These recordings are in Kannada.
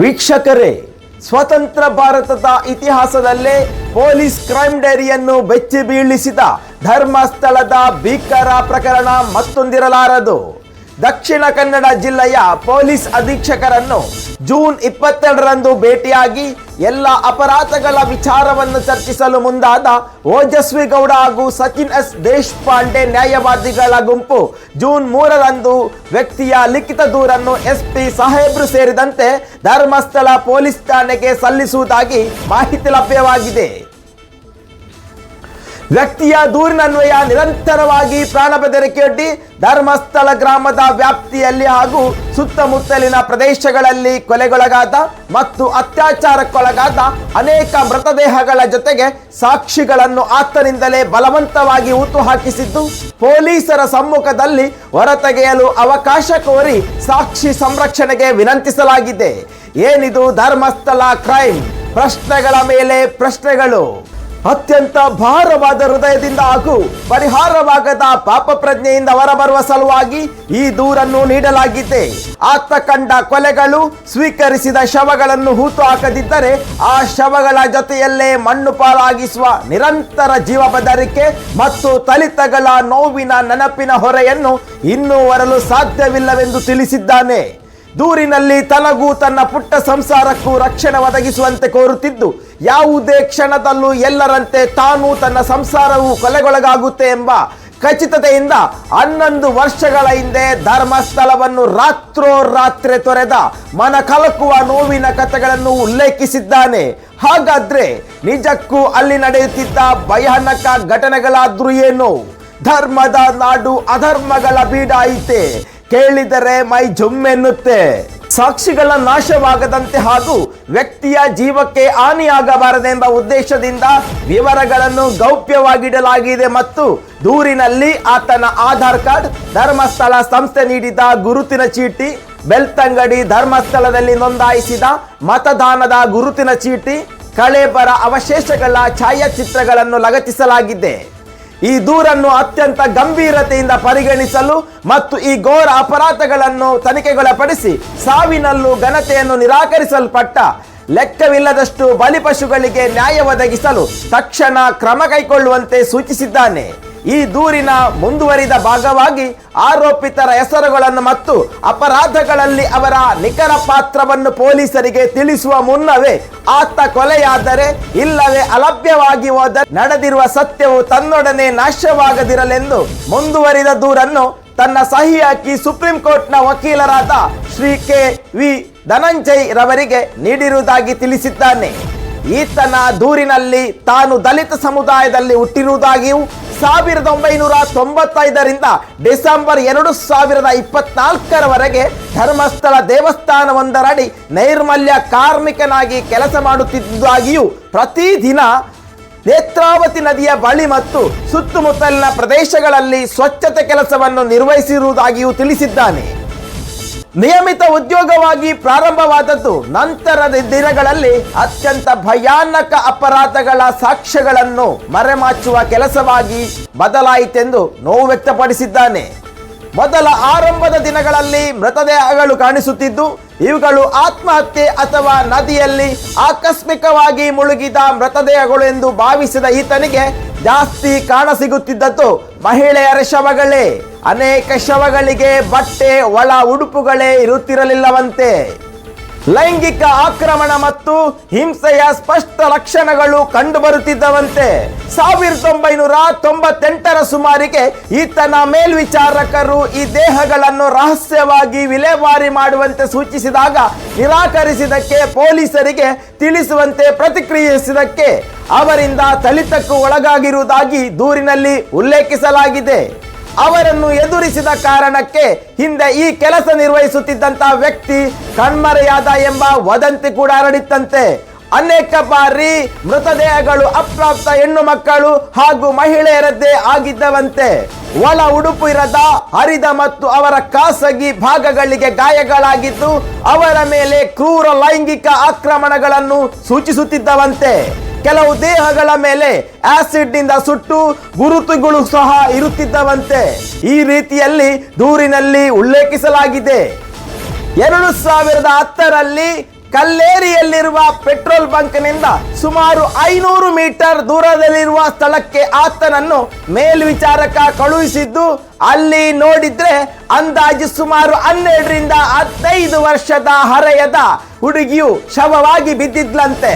ವೀಕ್ಷಕರೇ ಸ್ವತಂತ್ರ ಭಾರತದ ಇತಿಹಾಸದಲ್ಲೇ ಪೊಲೀಸ್ ಕ್ರೈಮ್ ಡೈರಿಯನ್ನು ಬೆಚ್ಚಿ ಬೀಳಿಸಿದ ಧರ್ಮಸ್ಥಳದ ಭೀಕರ ಪ್ರಕರಣ ಮತ್ತೊಂದಿರಲಾರದು. ದಕ್ಷಿಣ ಕನ್ನಡ ಜಿಲ್ಲೆಯ ಪೊಲೀಸ್ ಅಧೀಕ್ಷಕರನ್ನು ಜೂನ್ ಇಪ್ಪತ್ತೆರಡರಂದು ಭೇಟಿಯಾಗಿ ಎಲ್ಲ ಅಪರಾಧಗಳ ವಿಚಾರವನ್ನು ಚರ್ಚಿಸಲು ಮುಂದಾದ ಓಜಸ್ವಿ ಗೌಡ ಹಾಗೂ ಸಚಿನ್ ಎಸ್ ದೇಶಪಾಂಡೆ ನ್ಯಾಯವಾದಿಗಳ ಗುಂಪು ಜೂನ್ ಮೂರರಂದು ವ್ಯಕ್ತಿಯ ಲಿಖಿತ ದೂರನ್ನು ಎಸ್ಪಿ ಸಾಹೇಬ್ರು ಸೇರಿದಂತೆ ಧರ್ಮಸ್ಥಳ ಪೊಲೀಸ್ ಠಾಣೆಗೆ ಸಲ್ಲಿಸುವುದಾಗಿ ಮಾಹಿತಿ ಲಭ್ಯವಾಗಿದೆ. ವ್ಯಕ್ತಿಯ ದೂರಿನನ್ವಯ ನಿರಂತರವಾಗಿ ಪ್ರಾಣ ಬೆದರಿಕೆಯೊಡ್ಡಿ ಧರ್ಮಸ್ಥಳ ಗ್ರಾಮದ ವ್ಯಾಪ್ತಿಯಲ್ಲಿ ಹಾಗೂ ಸುತ್ತಮುತ್ತಲಿನ ಪ್ರದೇಶಗಳಲ್ಲಿ ಕೊಲೆಗೊಳಗಾದ ಮತ್ತು ಅತ್ಯಾಚಾರಕ್ಕೊಳಗಾದ ಅನೇಕ ಮೃತದೇಹಗಳ ಜೊತೆಗೆ ಸಾಕ್ಷಿಗಳನ್ನು ಆತನಿಂದಲೇ ಬಲವಂತವಾಗಿ ಹೂತು ಹಾಕಿಸಿದ್ದು, ಪೊಲೀಸರ ಸಮ್ಮುಖದಲ್ಲಿ ಹೊರತೆಗೆಯಲು ಅವಕಾಶ ಕೋರಿ ಸಾಕ್ಷಿ ಸಂರಕ್ಷಣೆಗೆ ವಿನಂತಿಸಲಾಗಿದೆ. ಏನಿದು ಧರ್ಮಸ್ಥಳ ಕ್ರೈಮ್? ಪ್ರಶ್ನೆಗಳ ಮೇಲೆ ಪ್ರಶ್ನೆಗಳು. ಅತ್ಯಂತ ಭಾರವಾದ ಹೃದಯದಿಂದ ಹಾಗೂ ಪರಿಹಾರವಾಗದ ಪಾಪ ಪ್ರಜ್ಞೆಯಿಂದ ಹೊರಬರುವ ಸಲುವಾಗಿ ಈ ದೂರನ್ನು ನೀಡಲಾಗಿದೆ. ಆತ ಕಂಡ ಕೊಲೆಗಳು, ಸ್ವೀಕರಿಸಿದ ಶವಗಳನ್ನು ಹೂತು ಹಾಕದಿದ್ದರೆ ಆ ಶವಗಳ ಜೊತೆಯಲ್ಲೇ ಮಣ್ಣು ಪಾಲಾಗಿಸುವ ನಿರಂತರ ಜೀವ ಬೆದರಿಕೆ ಮತ್ತು ತಲಿತಗಳ ನೋವಿನ ನೆನಪಿನ ಹೊರೆಯನ್ನು ಇನ್ನೂ ಹೊರಲು ಸಾಧ್ಯವಿಲ್ಲವೆಂದು ತಿಳಿಸಿದ್ದಾನೆ. ದೂರಿನಲ್ಲಿ ತನಗೂ ತನ್ನ ಪುಟ್ಟ ಸಂಸಾರಕ್ಕೂ ರಕ್ಷಣೆ ಒದಗಿಸುವಂತೆ ಕೋರುತ್ತಿದ್ದು, ಯಾವುದೇ ಕ್ಷಣದಲ್ಲೂ ಎಲ್ಲರಂತೆ ತಾನು ತನ್ನ ಸಂಸಾರವು ಕೊಲೆಗೊಳಗಾಗುತ್ತೆ ಎಂಬ ಖಚಿತತೆಯಿಂದ ಹನ್ನೊಂದು ವರ್ಷಗಳ ಹಿಂದೆ ಧರ್ಮಸ್ಥಳವನ್ನು ರಾತ್ರೋರಾತ್ರಿ ತೊರೆದ ಮನ ಕಲಕುವ ನೋವಿನ ಕಥೆಗಳನ್ನು ಉಲ್ಲೇಖಿಸಿದ್ದಾನೆ. ಹಾಗಾದ್ರೆ ನಿಜಕ್ಕೂ ಅಲ್ಲಿ ನಡೆಯುತ್ತಿದ್ದ ಭಯಾನಕ ಘಟನೆಗಳಾದ್ರೂ ಏನು? ಧರ್ಮದ ನಾಡು ಅಧರ್ಮಗಳ ಬೀಡಾಯಿತೆ. ಕೇಳಿದರೆ ಮೈ ಜುಮ್ಮೆನ್ನುತ್ತೆ. ಸಾಕ್ಷಿಗಳ ನಾಶವಾಗದಂತೆ ಹಾಗೂ ವ್ಯಕ್ತಿಯ ಜೀವಕ್ಕೆ ಹಾನಿಯಾಗಬಾರದೆಂಬ ಉದ್ದೇಶದಿಂದ ವಿವರಗಳನ್ನು ಗೌಪ್ಯವಾಗಿಡಲಾಗಿದೆ ಮತ್ತು ದೂರಿನಲ್ಲಿ ಆತನ ಆಧಾರ್ ಕಾರ್ಡ್, ಧರ್ಮಸ್ಥಳ ಸಂಸ್ಥೆ ನೀಡಿದ ಗುರುತಿನ ಚೀಟಿ, ಬೆಳ್ತಂಗಡಿ ಧರ್ಮಸ್ಥಳದಲ್ಲಿ ನೋಂದಾಯಿಸಿದ ಮತದಾನದ ಗುರುತಿನ ಚೀಟಿ, ಕಳೆಬರ ಅವಶೇಷಗಳ ಛಾಯಾಚಿತ್ರಗಳನ್ನು ಲಗತ್ತಿಸಲಾಗಿದೆ. ಈ ದೂರನ್ನು ಅತ್ಯಂತ ಗಂಭೀರತೆಯಿಂದ ಪರಿಗಣಿಸಲು ಮತ್ತು ಈ ಘೋರ ಅಪರಾಧಗಳನ್ನು ತನಿಖೆಗೊಳಪಡಿಸಿ ಸಾವಿನಲ್ಲೂ ಘನತೆಯನ್ನು ನಿರಾಕರಿಸಲ್ಪಟ್ಟ ಲೆಕ್ಕವಿಲ್ಲದಷ್ಟು ಬಲಿಪಶುಗಳಿಗೆ ನ್ಯಾಯ ಒದಗಿಸಲು ತಕ್ಷಣ ಕ್ರಮ ಕೈಗೊಳ್ಳುವಂತೆ ಸೂಚಿಸಿದ್ದಾನೆ. ಈ ದೂರಿನ ಮುಂದುವರಿದ ಭಾಗವಾಗಿ ಆರೋಪಿತರ ಹೆಸರುಗಳನ್ನು ಮತ್ತು ಅಪರಾಧಗಳಲ್ಲಿ ಅವರ ನಿಖರ ಪಾತ್ರವನ್ನು ಪೊಲೀಸರಿಗೆ ತಿಳಿಸುವ ಮುನ್ನವೇ ಆತ ಕೊಲೆಯಾದರೆ ಇಲ್ಲವೇ ಅಲಭ್ಯವಾಗಿ ಹೋದ ನಡೆದಿರುವ ಸತ್ಯವು ತನ್ನೊಡನೆ ನಾಶವಾಗದಿರಲೆಂದು ಮುಂದುವರಿದ ದೂರನ್ನು ತನ್ನ ಸಹಿ ಹಾಕಿ ಸುಪ್ರೀಂ ಕೋರ್ಟ್ನ ವಕೀಲರಾದ ಶ್ರೀ ಕೆ ವಿ ಧನಂಜಯ್ ರವರಿಗೆ ನೀಡಿರುವುದಾಗಿ ತಿಳಿಸಿದ್ದಾನೆ. ಈತನ ದೂರಿನಲ್ಲಿ ತಾನು ದಲಿತ ಸಮುದಾಯದಲ್ಲಿ ಹುಟ್ಟಿರುವುದಾಗಿಯೂ ಸಾವಿರದ ಒಂಬೈನೂರ ತೊಂಬತ್ತೈದರಿಂದ ಡಿಸೆಂಬರ್ ಎರಡು ಸಾವಿರದ ಇಪ್ಪತ್ನಾಲ್ಕರವರೆಗೆ ಧರ್ಮಸ್ಥಳ ದೇವಸ್ಥಾನವೊಂದರಡಿ ನೈರ್ಮಲ್ಯ ಕಾರ್ಮಿಕನಾಗಿ ಕೆಲಸ ಮಾಡುತ್ತಿದ್ದುದಾಗಿಯೂ ಪ್ರತಿದಿನ ನೇತ್ರಾವತಿ ನದಿಯ ಬಳಿ ಮತ್ತು ಸುತ್ತಮುತ್ತಲಿನ ಪ್ರದೇಶಗಳಲ್ಲಿ ಸ್ವಚ್ಛತೆ ಕೆಲಸವನ್ನು ನಿರ್ವಹಿಸಿರುವುದಾಗಿಯೂ ತಿಳಿಸಿದ್ದಾನೆ. ನಿಯಮಿತ ಉದ್ಯೋಗವಾಗಿ ಪ್ರಾರಂಭವಾದದ್ದು ನಂತರದ ದಿನಗಳಲ್ಲಿ ಅತ್ಯಂತ ಭಯಾನಕ ಅಪರಾಧಗಳ ಸಾಕ್ಷ್ಯಗಳನ್ನು ಮರೆಮಾಚುವ ಕೆಲಸವಾಗಿ ಬದಲಾಯಿತೆಂದು ನೋವು ವ್ಯಕ್ತಪಡಿಸಿದ್ದಾನೆ. ಮೊದಲ ಆರಂಭದ ದಿನಗಳಲ್ಲಿ ಮೃತದೇಹಗಳು ಕಾಣಿಸುತ್ತಿದ್ದು, ಇವುಗಳು ಆತ್ಮಹತ್ಯೆ ಅಥವಾ ನದಿಯಲ್ಲಿ ಆಕಸ್ಮಿಕವಾಗಿ ಮುಳುಗಿದ ಮೃತದೇಹಗಳು ಎಂದು ಭಾವಿಸಿದ ಈತನಿಗೆ ಜಾಸ್ತಿ ಕಾಣಸಿಗುತ್ತಿದ್ದದ್ದು ಮಹಿಳೆಯರ ಶವಗಳೇ. ಅನೇಕ ಶವಗಳಿಗೆ ಬಟ್ಟೆ, ಒಳ ಉಡುಪುಗಳೇ ಇರುತ್ತಿರಲಿಲ್ಲವಂತೆ. ಲೈಂಗಿಕ ಆಕ್ರಮಣ ಮತ್ತು ಹಿಂಸೆಯ ಸ್ಪಷ್ಟ ಲಕ್ಷಣಗಳು ಕಂಡುಬರುತ್ತಿದ್ದವಂತೆ. ಸಾವಿರದ ಒಂಬೈನೂರ ತೊಂಬತ್ತೆಂಟರ ಸುಮಾರಿಗೆ ಈತನ ಮೇಲ್ವಿಚಾರಕರು ಈ ದೇಹಗಳನ್ನು ರಹಸ್ಯವಾಗಿ ವಿಲೇವಾರಿ ಮಾಡುವಂತೆ ಸೂಚಿಸಿದಾಗ ನಿರಾಕರಿಸಿದಕ್ಕೆ ಪೊಲೀಸರಿಗೆ ತಿಳಿಸುವಂತೆ ಪ್ರತಿಕ್ರಿಯಿಸಿದಕ್ಕೆ ಅವರಿಂದ ಥಳಿತಕ್ಕೂ ಒಳಗಾಗಿರುವುದಾಗಿ ದೂರಿನಲ್ಲಿ ಉಲ್ಲೇಖಿಸಲಾಗಿದೆ. ಅವರನ್ನು ಎದುರಿಸಿದ ಕಾರಣಕ್ಕೆ ಹಿಂದೆ ಈ ಕೆಲಸ ನಿರ್ವಹಿಸುತ್ತಿದ್ದಂತಹ ವ್ಯಕ್ತಿ ಕಣ್ಮರೆಯಾದ ಎಂಬ ವದಂತಿ ಕೂಡ ಹರಡಿತ್ತಂತೆ. ಅನೇಕ ಬಾರಿ ಮೃತದೇಹಗಳು ಅಪ್ರಾಪ್ತ ಹೆಣ್ಣು ಮಕ್ಕಳು ಹಾಗೂ ಮಹಿಳೆಯರದ್ದೇ ಆಗಿದ್ದವಂತೆ. ಒಳ ಉಡುಪು ಇರದ ಹರಿದ ಮತ್ತು ಅವರ ಖಾಸಗಿ ಭಾಗಗಳಿಗೆ ಗಾಯಗಳಾಗಿದ್ದು ಅವರ ಮೇಲೆ ಕ್ರೂರ ಲೈಂಗಿಕ ಆಕ್ರಮಣಗಳನ್ನು ಸೂಚಿಸುತ್ತಿದ್ದವಂತೆ. ಕೆಲವು ದೇಹಗಳ ಮೇಲೆ ಆಸಿಡ್ನಿಂದ ಸುಟ್ಟು ಗುರುತುಗಳು ಸಹ ಇರುತ್ತಿದ್ದವಂತೆ. ಈ ರೀತಿಯಲ್ಲಿ ದೂರಿನಲ್ಲಿ ಉಲ್ಲೇಖಿಸಲಾಗಿದೆ. ಎರಡು ಸಾವಿರದ ಹತ್ತರಲ್ಲಿ ಕಲ್ಲೇರಿಯಲ್ಲಿರುವ ಪೆಟ್ರೋಲ್ ಬಂಕ್ನಿಂದ ಸುಮಾರು ಐನೂರು ಮೀಟರ್ ದೂರದಲ್ಲಿರುವ ಸ್ಥಳಕ್ಕೆ ಆತನನ್ನು ಮೇಲ್ವಿಚಾರಕ ಕಳುಹಿಸಿದ್ದು, ಅಲ್ಲಿ ನೋಡಿದ್ರೆ ಅಂದಾಜು ಸುಮಾರು ಹನ್ನೆರಡರಿಂದ ಹದಿನೈದು ವರ್ಷದ ಹರೆಯದ ಹುಡುಗಿಯು ಶವವಾಗಿ ಬಿದ್ದಿದ್ಲಂತೆ.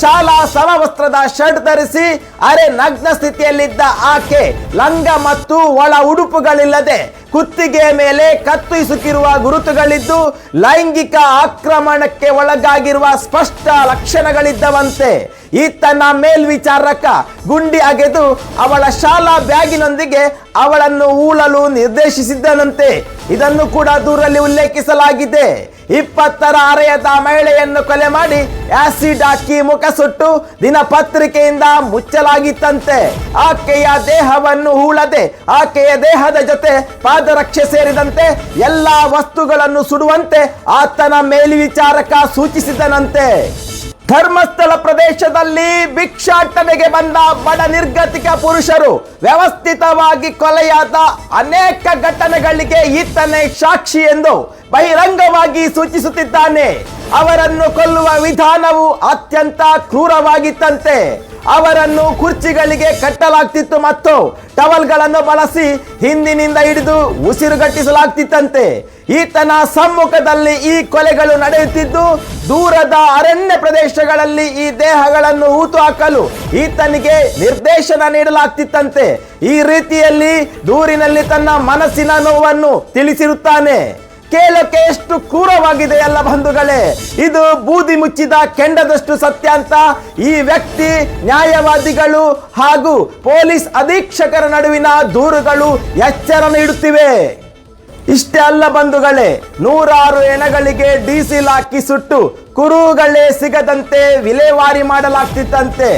ಶಾಲಾ ಸಮವಸ್ತ್ರದ ಶರ್ಟ್ ಧರಿಸಿ ಅರೆ ನಗ್ನ ಸ್ಥಿತಿಯಲ್ಲಿದ್ದ ಆಕೆ ಲಂಗ ಮತ್ತು ಒಳ ಉಡುಪುಗಳಿಲ್ಲದೆ ಕುತ್ತಿಗೆ ಮೇಲೆ ಕತ್ತು ಇಸುಕಿರುವ ಗುರುತುಗಳಿದ್ದು ಲೈಂಗಿಕ ಆಕ್ರಮಣಕ್ಕೆ ಒಳಗಾಗಿರುವ ಸ್ಪಷ್ಟ ಲಕ್ಷಣಗಳಿದ್ದವಂತೆ. ಈತನ ಮೇಲ್ವಿಚಾರಕ ಗುಂಡಿ ಅಗೆದು ಅವಳ ಶಾಲಾ ಬ್ಯಾಗಿನೊಂದಿಗೆ ಅವಳನ್ನು ಊಳಲು ನಿರ್ದೇಶಿಸಿದ್ದನಂತೆ. ಇದನ್ನು ಕೂಡ ದೂರಲ್ಲಿ ಉಲ್ಲೇಖಿಸಲಾಗಿದೆ. ಇಪ್ಪತ್ತರ ಅರೆಯದ ಮಹಿಳೆಯನ್ನು ಕೊಲೆ ಮಾಡಿ ಆಸಿಡ್ ಹಾಕಿ ಮುಖ ಸುಟ್ಟು ದಿನಪತ್ರಿಕೆಯಿಂದ ಮುಚ್ಚಲಾಗಿತ್ತಂತೆ. ಆಕೆಯ ದೇಹವನ್ನು ಹೂಳದೆ ಆಕೆಯ ದೇಹದ ಜೊತೆ ಪಾದರಕ್ಷೆ ಸೇರಿದಂತೆ ಎಲ್ಲಾ ವಸ್ತುಗಳನ್ನು ಸುಡುವಂತೆ ಆತನ ಮೇಲ್ವಿಚಾರಕ ಸೂಚಿಸಿದನಂತೆ ಧರ್ಮಸ್ಥಳ ಪ್ರದೇಶದಲ್ಲಿ ಭಿಕ್ಷಾಟನೆಗೆ ಬಂದ ಬಡ ನಿರ್ಗತಿಕ ಪುರುಷರು ವ್ಯವಸ್ಥಿತವಾಗಿ ಕೊಲೆಯಾದ ಅನೇಕ ಘಟನೆಗಳಿಗೆ ಈತನೇ ಸಾಕ್ಷಿ ಎಂದು ಬಹಿರಂಗವಾಗಿ ಸೂಚಿಸುತ್ತಿದ್ದಾನೆ. ಅವರನ್ನು ಕೊಲ್ಲುವ ವಿಧಾನವು ಅತ್ಯಂತ ಕ್ರೂರವಾಗಿತ್ತಂತೆ. ಅವರನ್ನು ಕುರ್ಚಿಗಳಿಗೆ ಕಟ್ಟಲಾಗ್ತಿತ್ತು ಮತ್ತು ಟವಲ್ಗಳನ್ನು ಬಳಸಿ ಹಿಂದಿನಿಂದ ಹಿಡಿದು ಉಸಿರುಗಟ್ಟಿಸಲಾಗ್ತಿತ್ತಂತೆ. ಈತನ ಸಮ್ಮುಖದಲ್ಲಿ ಈ ಕೊಲೆಗಳು ನಡೆಯುತ್ತಿದ್ದು, ದೂರದ ಅರಣ್ಯ ಪ್ರದೇಶಗಳಲ್ಲಿ ಈ ದೇಹಗಳನ್ನು ಹೂತು ಹಾಕಲು ಈತನಿಗೆ ನಿರ್ದೇಶನ ನೀಡಲಾಗ್ತಿತ್ತಂತೆ. ಈ ರೀತಿಯಲ್ಲಿ ದೂರಿನಲ್ಲಿ ತನ್ನ ಮನಸ್ಸಿನ ನೋವನ್ನು ತಿಳಿಸಿರುತ್ತಾನೆ. ಕೇಳಕ್ಕೆ ಎಷ್ಟು ಕ್ರೂರವಾಗಿದೆ ಎಲ್ಲ ಬಂಧುಗಳೇ? ಇದು ಬೂದಿ ಮುಚ್ಚಿದ ಕೆಂಡದಷ್ಟು ಸತ್ಯ ಅಂತ ಈ ವ್ಯಕ್ತಿ, ನ್ಯಾಯವಾದಿಗಳು ಹಾಗೂ ಪೊಲೀಸ್ ಅಧೀಕ್ಷಕರ ನಡುವಿನ ದೂರುಗಳು ಎಚ್ಚರ ನೀಡುತ್ತಿವೆ ಇಷ್ಟೇ ಅಲ್ಲ ಬಂಧುಗಳೇ, ನೂರಾರು ಎಣಗಳಿಗೆ ಡೀಸೆಲ್ ಹಾಕಿ ಸುಟ್ಟು ಕುರುಗಳೇ ಸಿಗದಂತೆ ವಿಲೇವಾರಿ ಮಾಡಲಾಗ್ತಿತ್ತಂತೆ.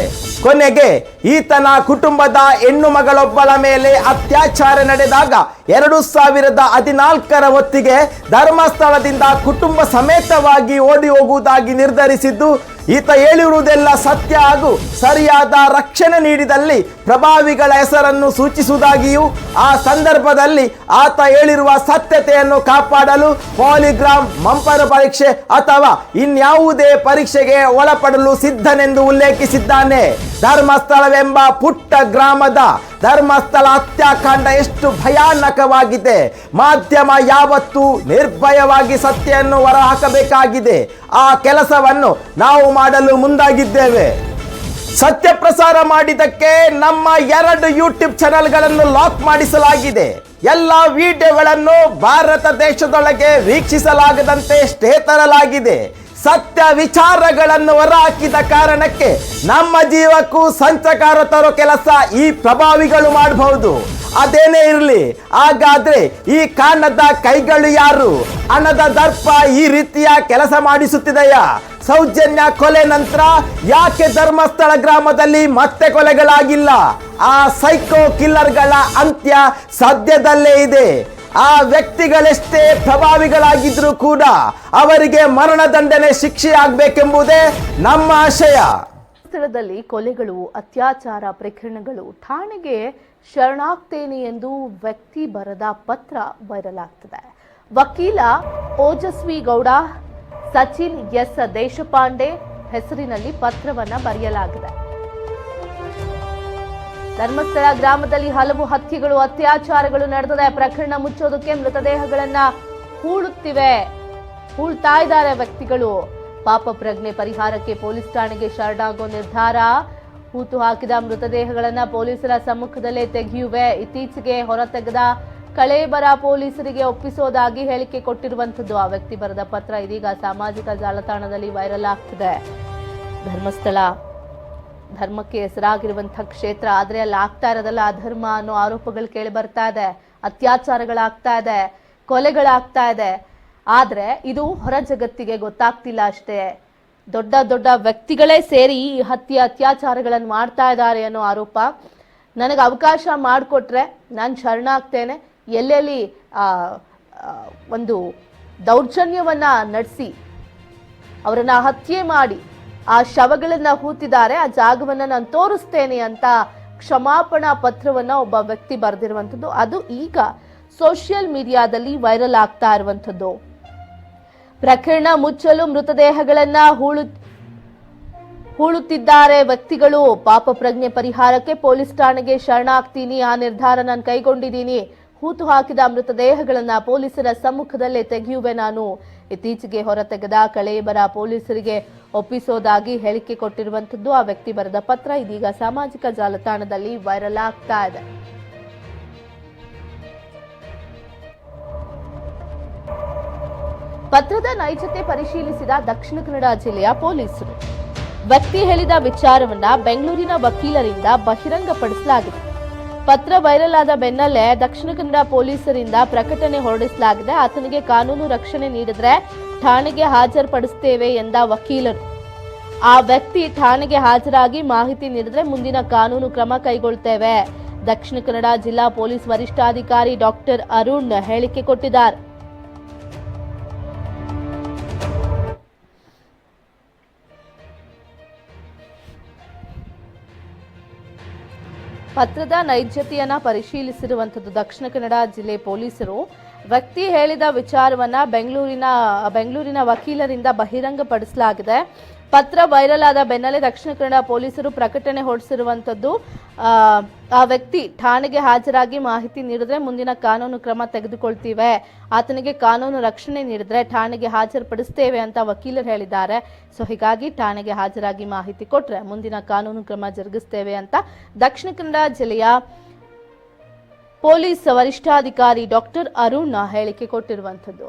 ಕೊನೆಗೆ ಈತನ ಕುಟುಂಬದ ಹೆಣ್ಣು ಮಗಳೊಬ್ಬಳ ಮೇಲೆ ಅತ್ಯಾಚಾರ ನಡೆದಾಗ ಎರಡು ಸಾವಿರದ ಹದಿನಾಲ್ಕರ ಹೊತ್ತಿಗೆ ಧರ್ಮಸ್ಥಳದಿಂದ ಕುಟುಂಬ ಸಮೇತವಾಗಿ ಓಡಿ ಹೋಗುವುದಾಗಿ ನಿರ್ಧರಿಸಿದ್ದು, ಈತ ಹೇಳಿರುವುದೆಲ್ಲ ಸತ್ಯ ಹಾಗೂ ಸರಿಯಾದ ರಕ್ಷಣೆ ನೀಡಿದಲ್ಲಿ ಪ್ರಭಾವಿಗಳ ಹೆಸರನ್ನು ಸೂಚಿಸುವುದಾಗಿಯೂ, ಆ ಸಂದರ್ಭದಲ್ಲಿ ಆತ ಹೇಳಿರುವ ಸತ್ಯತೆಯನ್ನು ಕಾಪಾಡಲು ಪಾಲಿಗ್ರಾಮ್ ಮಂಪರ ಪರೀಕ್ಷೆ ಅಥವಾ ಇನ್ಯಾವುದೇ ಪರೀಕ್ಷೆಗೆ ಒಳಪಡಲು ಸಿದ್ಧನೆಂದು ಉಲ್ಲೇಖಿಸಿದ್ದಾನೆ. ಧರ್ಮಸ್ಥಳವೆಂಬ ಪುಟ್ಟ ಗ್ರಾಮದ ಧರ್ಮಸ್ಥಳ ಹತ್ಯಾಕಾಂಡ ಎಷ್ಟು ಭಯಾನಕವಾಗಿದೆ. ಮಾಧ್ಯಮ ಯಾವತ್ತೂ ನಿರ್ಭಯವಾಗಿ ಸತ್ಯವನ್ನು ಹೊರಹಾಕಬೇಕಾಗಿದೆ. ಆ ಕೆಲಸವನ್ನು ನಾವು ಮಾಡಲು ಮುಂದಾಗಿದ್ದೇವೆ. ಸತ್ಯ ಪ್ರಸಾರ ಮಾಡಿದ್ದಕ್ಕೆ ನಮ್ಮ ಎರಡು ಯೂಟ್ಯೂಬ್ ಚಾನೆಲ್ಗಳನ್ನು ಲಾಕ್ ಮಾಡಿಸಲಾಗಿದೆ. ಎಲ್ಲ ವಿಡಿಯೋಗಳನ್ನು ಭಾರತ ದೇಶದೊಳಗೆ ವೀಕ್ಷಿಸಲಾಗದಂತೆ ಸ್ಟೇ ತರಲಾಗಿದೆ. ಸತ್ಯ ವಿಚಾರಗಳನ್ನು ಹೊರಹಾಕಿದ ಕಾರಣಕ್ಕೆ ನಮ್ಮ ಜೀವಕ್ಕೂ ಸಂಚಕಾರ ತರೋ ಕೆಲಸ ಈ ಪ್ರಭಾವಿಗಳು ಮಾಡಬಹುದು. ಅದೇನೇ ಇರಲಿ, ಹಾಗಾದ್ರೆ ಈ ಕಾರಣದ ಕೈಗಳು ಯಾರು? ಹಣದ ದರ್ಪ ಈ ರೀತಿಯ ಕೆಲಸ ಮಾಡಿಸುತ್ತಿದೆಯಾ? ಸೌಜನ್ಯ ಕೊಲೆ ನಂತರ ಯಾಕೆ ಧರ್ಮಸ್ಥಳ ಗ್ರಾಮದಲ್ಲಿ ಮತ್ತೆ ಕೊಲೆಗಳಾಗಿಲ್ಲ? ಆ ಸೈಕೋ ಕಿಲ್ಲರ್ಗಳ ಅಂತ್ಯ ಸದ್ಯದಲ್ಲೇ ಇದೆ. ಆ ವ್ಯಕ್ತಿಗಳೆಷ್ಟೇ ಪ್ರಭಾವಿಗಳಾಗಿದ್ರೂ ಕೂಡ ಅವರಿಗೆ ಮರಣದಂಡನೆ ಶಿಕ್ಷೆ ಆಗ್ಬೇಕೆಂಬುದೇ ನಮ್ಮ ಆಶಯ. ಸ್ಥಳದಲ್ಲಿ ಕೊಲೆಗಳು, ಅತ್ಯಾಚಾರ ಪ್ರಕರಣಗಳು ಠಾಣೆಗೆ ಶರಣಾಗ್ತೇನೆ ಎಂದು ವ್ಯಕ್ತಿ ಬರೆದ ಪತ್ರ ವೈರಲ್ ಆಗ್ತದೆ. ವಕೀಲ ಓಜಸ್ವಿ ಗೌಡ, ಸಚಿನ್ ಎಸ್. ದೇಶಪಾಂಡೆ ಹೆಸರಿನಲ್ಲಿ ಪತ್ರವನ್ನ ಬರೆಯಲಾಗಿದೆ. ಧರ್ಮಸ್ಥಳ ಗ್ರಾಮದಲ್ಲಿ ಹಲವು ಹತ್ಯೆಗಳು, ಅತ್ಯಾಚಾರಗಳು ನಡೆದಿದೆ. ಪ್ರಕರಣ ಮುಚ್ಚೋದಕ್ಕೆ ಮೃತದೇಹಗಳನ್ನ ಹೂಳುತ್ತಿವೆ. ಹೂಳ್ತಾ ಇದ್ದಾರೆ ವ್ಯಕ್ತಿಗಳು. ಪಾಪ ಪ್ರಜ್ಞೆ ಪರಿಹಾರಕ್ಕೆ ಪೊಲೀಸ್ ಠಾಣೆಗೆ ಶರಣಾಗೋ ನಿರ್ಧಾರ. ಹೂತು ಹಾಕಿದ ಮೃತದೇಹಗಳನ್ನ ಪೊಲೀಸರ ಸಮ್ಮುಖದಲ್ಲೇ ತೆಗೆಯುವೆ. ಇತ್ತೀಚೆಗೆ ಹೊರತೆಗೆದ ಕಳೇಬರ ಪೊಲೀಸರಿಗೆ ಒಪ್ಪಿಸೋದಾಗಿ ಹೇಳಿಕೆ ಕೊಟ್ಟಿರುವಂಥದ್ದು ಆ ವ್ಯಕ್ತಿ ಬರೆದ ಪತ್ರ. ಇದೀಗ ಸಾಮಾಜಿಕ ಜಾಲತಾಣದಲ್ಲಿ ವೈರಲ್ ಆಗ್ತಿದೆ. ಧರ್ಮಸ್ಥಳ ಧರ್ಮಕ್ಕೆ ಹೆಸರಾಗಿರುವಂಥ ಕ್ಷೇತ್ರ, ಆದರೆ ಅಲ್ಲಿ ಆಗ್ತಾ ಇರೋದಲ್ಲ ಅಧರ್ಮ ಅನ್ನೋ ಆರೋಪಗಳು ಕೇಳಿ ಬರ್ತಾ ಇದೆ, ಅತ್ಯಾಚಾರಗಳಾಗ್ತಾ ಇದೆ, ಕೊಲೆಗಳಾಗ್ತಾ ಇದೆ. ಆದರೆ ಇದು ಹೊರ ಜಗತ್ತಿಗೆ ಗೊತ್ತಾಗ್ತಿಲ್ಲ ಅಷ್ಟೇ. ದೊಡ್ಡ ದೊಡ್ಡ ವ್ಯಕ್ತಿಗಳೇ ಸೇರಿ ಈ ಹತ್ಯೆ, ಅತ್ಯಾಚಾರಗಳನ್ನು ಮಾಡ್ತಾ ಇದ್ದಾರೆ ಅನ್ನೋ ಆರೋಪ ನನಗೆ ಅವಕಾಶ ಮಾಡಿಕೊಟ್ರೆ ನಾನು ಶರಣಾಗ್ತೇನೆ. ಎಲ್ಲೆಲ್ಲಿ ಒಂದು ದೌರ್ಜನ್ಯವನ್ನು ನಡೆಸಿ, ಅವರನ್ನು ಹತ್ಯೆ ಮಾಡಿ ಆ ಶವಗಳನ್ನ ಹೂತಿದ್ದಾರೆ, ಆ ಜಾಗವನ್ನ ನಾನು ತೋರಿಸ್ತೇನೆ ಅಂತ ಕ್ಷಮಾಪಣಾ ಪತ್ರವನ್ನ ಒಬ್ಬ ವ್ಯಕ್ತಿ ಬರೆದಿರುವಂಥದ್ದು. ಅದು ಈಗ ಸೋಷಿಯಲ್ ಮೀಡಿಯಾದಲ್ಲಿ ವೈರಲ್ ಆಗ್ತಾ ಇರುವಂಥದ್ದು. ಪ್ರಕರಣ ಮುಚ್ಚಲು ಮೃತದೇಹಗಳನ್ನ ಹೂಳು, ಹೂಳುತ್ತಿದ್ದಾರೆ ವ್ಯಕ್ತಿಗಳು. ಪಾಪ ಪ್ರಜ್ಞೆ ಪರಿಹಾರಕ್ಕೆ ಪೊಲೀಸ್ ಠಾಣೆಗೆ ಶರಣಾಗ್ತೀನಿ. ಆ ನಿರ್ಧಾರ ನಾನು ಕೈಗೊಂಡಿದ್ದೀನಿ. ಹೂತು ಹಾಕಿದ ಮೃತದೇಹಗಳನ್ನು ಪೊಲೀಸರ ಸಮ್ಮುಖದಲ್ಲೇ ತೆಗೆಯುವೆ ನಾನು. ಇತ್ತೀಚೆಗೆ ಹೊರತೆಗೆದ ಕಳೆಬರ ಪೊಲೀಸರಿಗೆ ಒಪ್ಪಿಸೋದಾಗಿ ಹೇಳಿಕೆ ಕೊಟ್ಟಿರುವಂತದ್ದು ಆ ವ್ಯಕ್ತಿ ಬರೆದ ಪತ್ರ. ಇದೀಗ ಸಾಮಾಜಿಕ ಜಾಲತಾಣದಲ್ಲಿ ವೈರಲ್ ಆಗ್ತಾ ಇದೆ. ಪತ್ರದ ನೈಜತೆ ಪರಿಶೀಲಿಸಿದ ದಕ್ಷಿಣ ಕನ್ನಡ ಜಿಲ್ಲೆಯ ಪೊಲೀಸರು. ವ್ಯಕ್ತಿ ಹೇಳಿದ ವಿಚಾರವನ್ನ ಬೆಂಗಳೂರಿನ ವಕೀಲರಿಂದ ಬಹಿರಂಗಪಡಿಸಲಾಗಿದೆ. ಪತ್ರ ವೈರಲ್ ಆದ ಬೆನ್ನಲ್ಲೇ ದಕ್ಷಿಣ ಕನ್ನಡ ಪೊಲೀಸರಿಂದ ಪ್ರಕಟಣೆ ಹೊರಡಿಸಲಾಗಿದೆ. ಆತನಿಗೆ ಕಾನೂನು ರಕ್ಷಣೆ ನೀಡಿದ್ರೆ ಠಾಣೆಗೆ ಹಾಜರುಪಡಿಸುತ್ತೇವೆ ಎಂದ ವಕೀಲರು. ಆ ವ್ಯಕ್ತಿ ಠಾಣೆಗೆ ಹಾಜರಾಗಿ ಮಾಹಿತಿ ನೀಡಿದ್ರೆ ಮುಂದಿನ ಕಾನೂನು ಕ್ರಮ ಕೈಗೊಳ್ತೇವೆ. ದಕ್ಷಿಣ ಕನ್ನಡ ಜಿಲ್ಲಾ ಪೊಲೀಸ್ ವರಿಷ್ಠಾಧಿಕಾರಿ ಡಾಕ್ಟರ್ ಅರುಣ್ ಹೇಳಿಕೆ ಕೊಟ್ಟಿದ್ದಾರೆ. ಪತ್ರದ ನೈಜತೆಯನ್ನ ಪರಿಶೀಲಿಸಿರುವಂಥದ್ದು. ದಕ್ಷಿಣ ಕನ್ನಡ ಜಿಲ್ಲೆ ಪೊಲೀಸರು ವ್ಯಕ್ತಿ ಹೇಳಿದ ವಿಚಾರವನ್ನ ಬೆಂಗಳೂರಿನ ಬೆಂಗಳೂರಿನ ವಕೀಲರಿಂದ ಬಹಿರಂಗಪಡಿಸಲಾಗಿದೆ. ಪತ್ರ ವೈರಲ್ ಆದ ಬೆನ್ನಲ್ಲೇ ದಕ್ಷಿಣ ಕನ್ನಡ ಪೊಲೀಸರು ಪ್ರಕಟಣೆ ಹೊರಡಿಸಿರುವಂತದ್ದು ಆ, ವ್ಯಕ್ತಿ ಠಾಣೆಗೆ ಹಾಜರಾಗಿ ಮಾಹಿತಿ ನೀಡಿದ್ರೆ ಮುಂದಿನ ಕಾನೂನು ಕ್ರಮ ತೆಗೆದುಕೊಳ್ತೀವಿ. ಆತನಿಗೆ ಕಾನೂನು ರಕ್ಷಣೆ ನೀಡಿದ್ರೆ ಠಾಣೆಗೆ ಹಾಜರುಪಡಿಸ್ತೇವೆ ಅಂತ ವಕೀಲರು ಹೇಳಿದ್ದಾರೆ. ಸೊ ಹೀಗಾಗಿ ಠಾಣೆಗೆ ಹಾಜರಾಗಿ ಮಾಹಿತಿ ಕೊಟ್ರೆ ಮುಂದಿನ ಕಾನೂನು ಕ್ರಮ ಜರುಗಿಸ್ತೇವೆ ಅಂತ ದಕ್ಷಿಣ ಕನ್ನಡ ಜಿಲ್ಲೆಯ ಪೊಲೀಸ್ ವರಿಷ್ಠಾಧಿಕಾರಿ ಡಾಕ್ಟರ್ ಅರುಣ್ ಹೇಳಿಕೆ ಕೊಟ್ಟಿರುವಂಥದ್ದು.